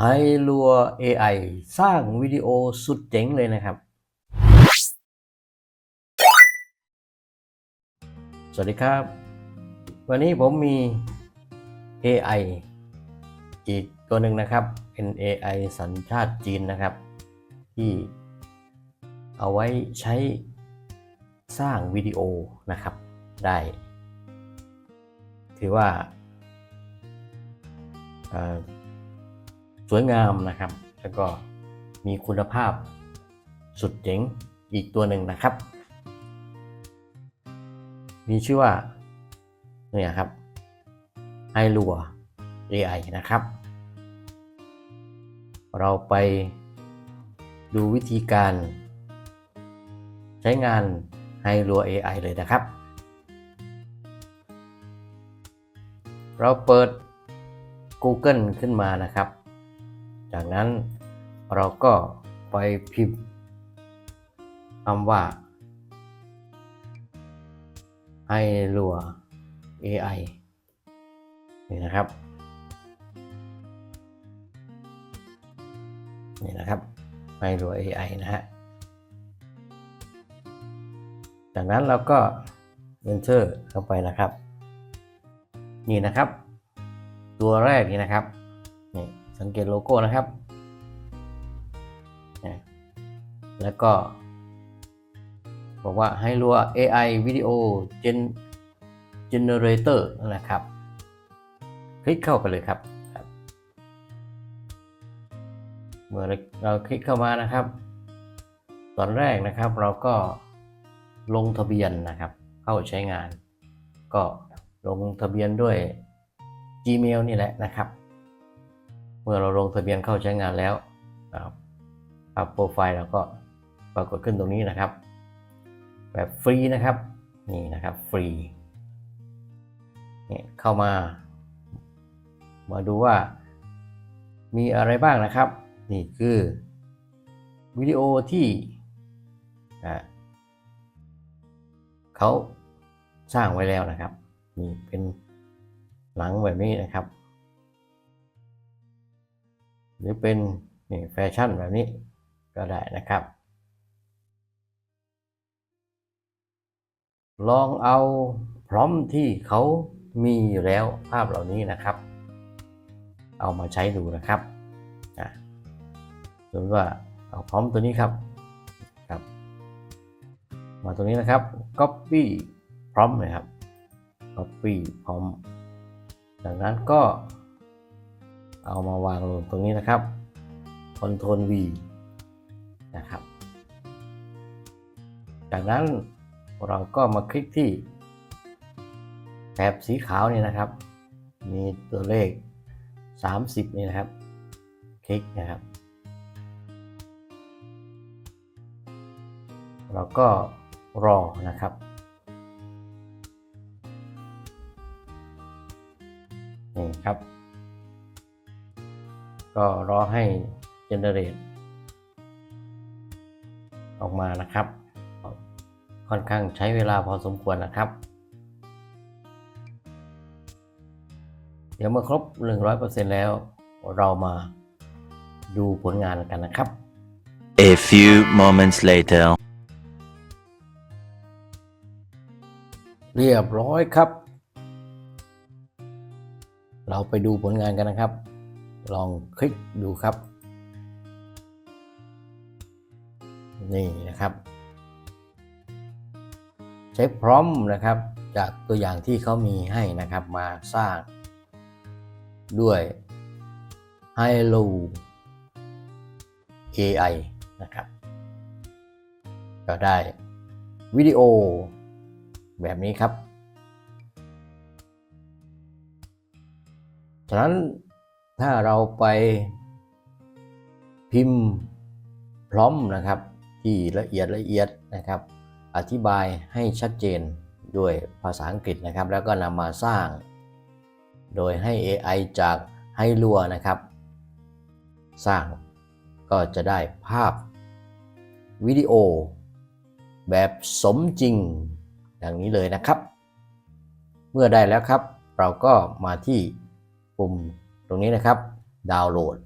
ไฮลัว AI สร้างวิดีโอสุดเจ๋งเลยนะครับ สวัสดีครับ วันนี้ผมมี AI อีกตัวหนึ่งนะครับ เป็น AI สัญชาติจีนนะครับ ที่เอาไว้ใช้สร้างวิดีโอนะครับ ได้ ถือว่า สวยงามนะครับ แล้วก็มีคุณภาพสุดเจ๋งอีกตัวหนึ่งนะครับ มีชื่อว่าเนี่ยครับไฮลัว AI นะครับ เราไปดูวิธีการใช้งานไฮลัว AI เลยนะครับ เราเปิด Google ขึ้นมานะครับ จากนั้นเราก็ไปพิมพ์คำว่าไฮลัว AI นี่นะครับ นี่นะครับไฮลัว AI นะฮะ จากนั้นเราก็ enter เข้าไปนะครับ นี่นะครับ ตัวแรกนี่นะครับ นี่ สังเกตโลโก้นะครับ แล้วก็ บอกว่าให้รัว AI Video Gen Generator นะครับ คลิกเข้าไปเลยครับ เมื่อเราคลิกเข้ามานะครับ ตอนแรกนะครับเราก็ลงทะเบียนนะครับ เข้าใช้งาน ก็ลงทะเบียนด้วย Gmail นี่แหละนะครับ เมื่อเราลงทะเบียนเข้าใช้งานแล้วอัพโปรไฟล์เราก็ปรากฏขึ้นตรงนี้นะครับ แบบฟรีนะครับนี่นะครับฟรีนี่เข้ามา มาดูว่ามีอะไรบ้างนะครับ นี่คือวิดีโอที่เขาสร้างไว้แล้วนะครับนี่เป็นหนังแบบนี้นะครับ หรือเป็นนี่แฟชั่นแบบนี้ก็ได้นะครับ ลองเอาพร้อมที่เขามีอยู่แล้วภาพเหล่านี้นะครับ เอามาใช้ดูนะครับสมมติว่าเอาพร้อมตัวนี้ครับครับ มาตรงนี้นะครับ copy พร้อมเลยครับ copy พร้อม จากนั้นก็ เอามาวางลงตรงนี้นะครับ Ctrl V นะครับ จากนั้นเราก็มาคลิกที่แถบสีขาวนี่นะครับ มีตัวเลข 30 นี่นะครับ คลิกนะครับ เราก็รอนะครับนี่ครับ ก็รอให้ generate ออกมานะครับ ค่อนข้างใช้เวลาพอสมควรนะครับ เดี๋ยวเมื่อครบ 100%แล้วเรามาดูผลงานกันนะครับ A few moments later. เรียบร้อยครับ เราไปดูผลงานกันนะครับ ลองคลิกดูครับ นี่นะครับ ใช้พร้อมนะครับจากตัวอย่างที่เขามีให้นะครับมาสร้าง ด้วย Hello AI นะครับ ก็ได้วิดีโอแบบนี้ครับ ฉะนั้น ถ้าเราไปพิมพ์พร้อมนะครับ ที่ละเอียดละเอียดนะครับ อธิบายให้ชัดเจนด้วยภาษาอังกฤษนะครับ แล้วก็นำมาสร้าง โดยให้ AI จากไฮลัวนะครับ สร้างก็จะได้ภาพวิดีโอ แบบสมจริงอย่างนี้เลยนะครับ เมื่อได้แล้วครับ เราก็มาที่ปุ่ม ตรงนี้นะครับ ดาวน์โหลด